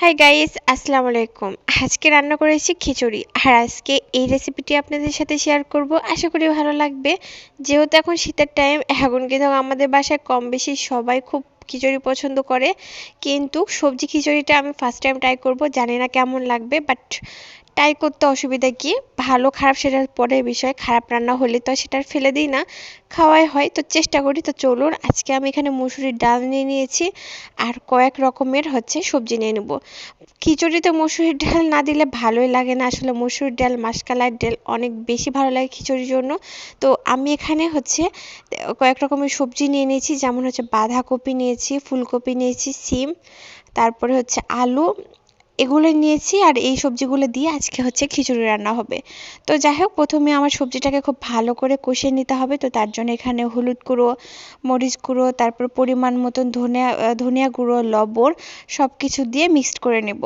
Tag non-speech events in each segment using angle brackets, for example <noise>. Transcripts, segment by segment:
Hi guys আসসালামু আলাইকুম। আজকে রান্না করেছি খিচুড়ি। আর আজকে এই রেসিপিটি আপনাদের সাথে শেয়ার করব। আশা করি ভালো লাগবে। যেহেতু এখন শীতের টাইম এখন কিন্তু আমাদের বাসায় কম বেশি সবাই খুব খিচুড়ি পছন্দ করে। কিন্তু সবজি খিচুড়িটা আমি ফার্স্ট টাইম ট্রাই করব। জানি না কেমন লাগবে বাট ট্রাই করতে অসুবিধা কি? ভালো, খারাপ সেটার পরের বিষয়, খারাপ রান্না হলে তো সেটা ফেলে দিই না। খাওয়াই হয়, তো চেষ্টা করি, তো চলুন, আজকে আমি এখানে মুসুরির ডাল নিয়ে নিয়েছি। আর কয়েক রকমের হচ্ছে সবজি নিয়ে নেব। খিচুড়িতে মুসুরির ডাল না দিলে ভালোই লাগে না। আসলে মুসুরির ডাল মাসকালার ডাল অনেক বেশি ভালো লাগে খিচুড়ির জন্য। তো আমি এখানে হচ্ছে, কয়েক রকমের সবজি নিয়ে নিয়েছি। যেমন হচ্ছে বাঁধাকপি নিয়েছি, ফুলকপি নিয়েছি, সিম, তারপরে হচ্ছে আলু এগুলো নিয়েছি আর এই সবজিগুলো দিয়ে আজকে হচ্ছে খিচুড়ি রান্না হবে। তো যাই হোক, প্রথমে আমার সবজিটাকে খুব ভালো করে কষিয়ে নিতে হবে। তো তার জন্য এখানে হলুদ গুঁড়ো, মরিচ গুঁড়ো, তারপর পরিমাণ মতন ধনিয়া ধনিয়া গুঁড়ো, লবণ সব কিছু দিয়ে মিক্সড করে নেব।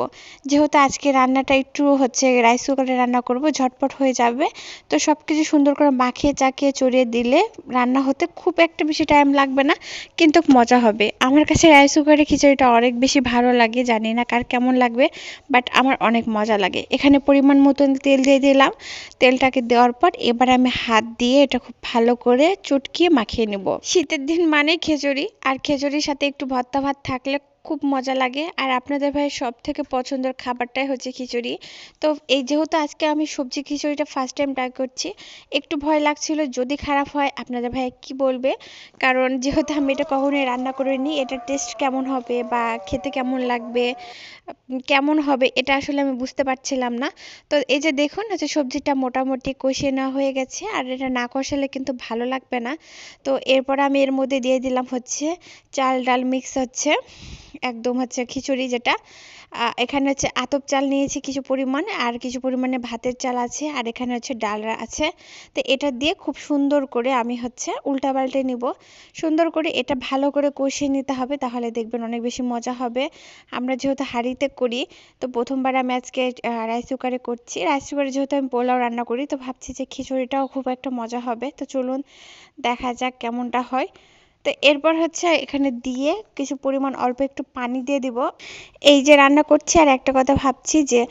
যেহেতু আজকে রান্নাটা একটু হচ্ছে রাইস কুকারে রান্না করব, ঝটপট হয়ে যাবে। তো সব কিছু সুন্দর করে মাখিয়ে চাকিয়ে চড়িয়ে দিলে রান্না হতে খুব একটা বেশি টাইম লাগবে না, কিন্তু মজা হবে। আমার কাছে রাইস কুকারে খিচুড়িটা অনেক বেশি ভালো লাগে, জানি না কার কেমন লাগবে। বাট আমার অনেক মজা লাগে। এখানে পরিমাণ মতন তেল দিয়ে দিলাম। তেলটাকে দেওয়ার পর এবার আমি হাত দিয়ে এটা খুব ভালো করে চটকিয়ে মাখিয়ে নেব। শীতের দিন মানে খিচুড়ি আর খিচুড়ির সাথে একটু ভর্তা ভাত থাকলে খুব মজা লাগে। আর আপনাদের ভাই সব থেকে পছন্দের খাবারটাই হচ্ছে খিচুড়ি। তো এই যেহেতু আজকে আমি সবজি খিচুড়িটা ফার্স্ট টাইম ট্রাই করছি, একটু ভয় লাগছিল যদি খারাপ হয় আপনাদের ভাই কি বলবে? কারণ যেহেতু আমি এটা কখনোই রান্না করিনি, এটার টেস্ট কেমন হবে বা খেতে কেমন লাগবে, কেমন হবে এটা আসলে আমি বুঝতে পারছিলাম না। তো এই যে দেখুন হচ্ছে সবজিটা মোটামুটি কষিয়ে নেওয়া হয়ে গেছে, আর এটা না কষালে কিন্তু ভালো লাগবে না। তো এরপর আমি এর মধ্যে দিয়ে দিলাম হচ্ছে চাল ডাল মিক্স হচ্ছে। একদম হচ্ছে খিচুড়ি যেটা। এখানে হচ্ছে আতপ চাল নিয়েছি কিছু পরিমাণে আর কিছু পরিমাণে ভাতের চাল আছে আর এখানে হচ্ছে ডাল আছে। তো এটা দিয়ে খুব সুন্দর করে আমি হচ্ছে উল্টা পাল্টে নিব। সুন্দর করে এটা ভালো করে কষিয়ে নিতে হবে তাহলে দেখবেন অনেক বেশি মজা হবে। আমরা যেহেতু হাঁড়িতে করি, তো প্রথমবার আমি আজকে রাইস কুকারে করছি। রাইস কুকারে যেহেতু আমি পোলাও রান্না করি, তো ভাবছি যে খিচুড়িটাও খুব একটা মজা হবে। তো চলুন দেখা যাক কেমনটা হয়। তো এরপর হচ্ছে এখানে দিয়ে কিছু পরিমাণ অল্প একটু পানি দিয়ে দিব। এই যে রান্না করছি আর একটা কথা ভাবছি যে,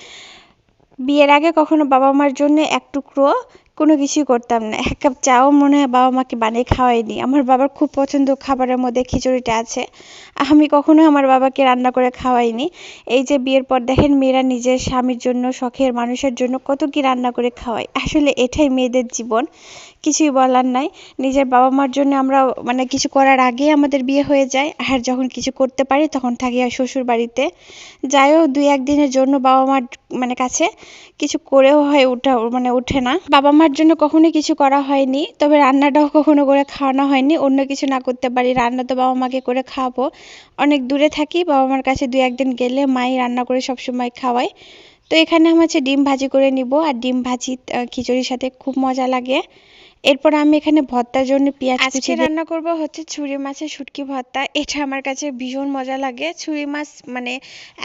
বিয়ের আগে কখনো বাবা মার জন্য এক টুকরো কোনো কিছুই করতাম না। এক কাপ চাও মনে হয় বাবা মাকে বানিয়ে খাওয়াইনি। আমার বাবার খুব পছন্দ খাবারের মধ্যে খিচুড়িটা আছে। আমি কখনো আমার বাবাকে রান্না করে খাওয়াইনি। এই যে বিয়ের পর দেখেন মেয়েরা নিজের স্বামীর জন্য, শখের মানুষের জন্য কত কি রান্না করে খাওয়ায়। আসলে এটাই মেয়েদের জীবন। কিছুই বলার নাই। নিজের বাবা মার জন্য আমরা মানে কিছু করার আগেই আমাদের বিয়ে হয়ে যায়। আর যখন কিছু করতে পারি তখন থাকি আর শ্বশুর বাড়িতে যাইও দুই একদিনের জন্য বাবা মার মানে কাছে কিছু করেও হয় উঠা মানে উঠে না। বাবা মার জন্য কখনোই কিছু করা হয়নি, তবে রান্নাটাও কখনো করে খাওয়ানো হয়নি। অন্য কিছু না করতে পারি, রান্না তো বাবা মাকে করে খাওয়াবো। অনেক দূরে থাকি বাবা মার কাছে দুই একদিন গেলে মাই রান্না করে সবসময় খাওয়ায়। তো এখানে আমি হচ্ছে ডিম ভাজি করে নিব। আর ডিম ভাজি খিচুড়ির সাথে খুব মজা লাগে। এরপর আমি এখানে ভর্তার জন্য পেঁয়াজ আজকে রান্না করব হচ্ছে ছুরি মাছের শুটকি ভর্তা। এটা আমার কাছে ভীষণ মজা লাগে। ছুরি মাছ মানে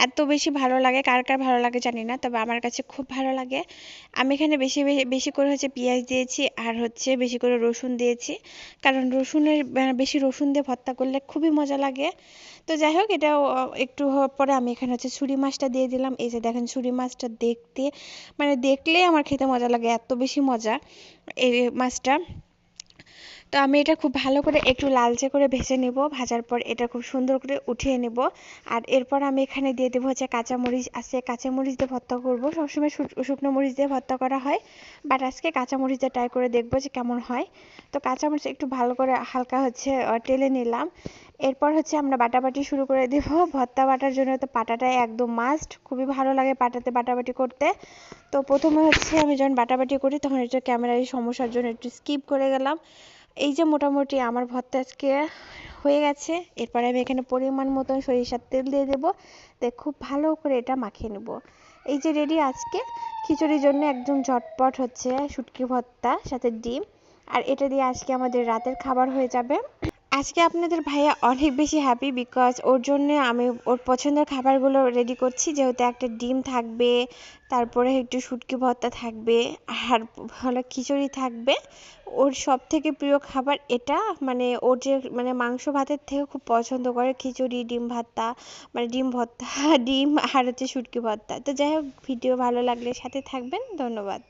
এত বেশি ভালো লাগে কার কার ভালো লাগে জানি না তবে আমার কাছে খুব ভালো লাগে। আমি এখানে বেশি বেশি করে হচ্ছে পেঁয়াজ দিয়েছি আর হচ্ছে বেশি করে রসুন দিয়েছি। কারণ রসুনের বেশি রসুন দিয়ে ভর্তা করলে খুবই মজা লাগে। তো যাই হোক এটা একটু হওয়ার পরে আমি এখানে হচ্ছে ছুরি মাছটা দিয়ে দিলাম। এই যে দেখেন ছুরি মাছটা দেখতে মানে দেখলেই আমার খেতে মজা লাগে এত বেশি মজা। এই মাছটা তো আমি এটা খুব ভালো করে একটু লালচে করে ভেজে নেব, ভাজার পর এটা খুব সুন্দর করে উঠিয়ে নেব। আর এরপর আমি এখানে দিয়ে দেবো হচ্ছে কাঁচামরিচ আছে কাঁচামরিচ দিয়ে ভর্তা করব। সবসময় শুকনো মরিচ দিয়ে ভর্তা করা হয় বাট আজকে কাঁচামরিচ দিয়ে ট্রাই করে দেখব যে কেমন হয়। তো কাঁচামরিচ একটু ভালো করে হালকা হচ্ছে টেলে নিলাম। এরপর হচ্ছে আমরা বাটাবাটি শুরু করে দেব। ভর্তা বাটার জন্য তো পাটাটাই একদম মাস্ট খুবই ভালো লাগে পাটাতে বাটাবাটি করতে। তো প্রথমে হচ্ছে আমি যখন বাটাবাটি করি তখন এটা ক্যামেরার সমস্যার জন্য একটু স্কিপ করে গেলাম। এই যে মোটামুটি আমার ভর্তা আজকে হয়ে গেছে, এরপরে আমি এখানে পরিমাণ মতন সরিষার তেল দিয়ে দেবো। দিয়ে খুব ভালো করে এটা মাখিয়ে নেব। এই যে রেডি আজকে, খিচুড়ির জন্য একদম ঝটপট হচ্ছে শুটকি ভর্তা, সাথে ডিম। আর এটা দিয়ে আজকে আমাদের রাতের খাবার হয়ে যাবে। আজকে আপনাদের ভাইয়া অনেক বেশি হ্যাপি বিকজ ওর জন্য আমি ওর পছন্দের খাবারগুলো রেডি করছি। যেহেতু একটা ডিম থাকবে, তারপরে একটু শুটকি ভর্তা থাকবে, আর হলো খিচুড়ি থাকবে। ওর সব থেকে প্রিয় খাবার এটা মানে ওর যে মানে মাংস ভাতের থেকে খুব পছন্দ করে খিচুড়ি, ডিম ভাতটা মানে ডিম ভর্তা, <laughs> ডিম আর হচ্ছে শুটকি ভর্তা। তো যাই হোক ভিডিও ভালো লাগলে সাথে থাকবেন। ধন্যবাদ।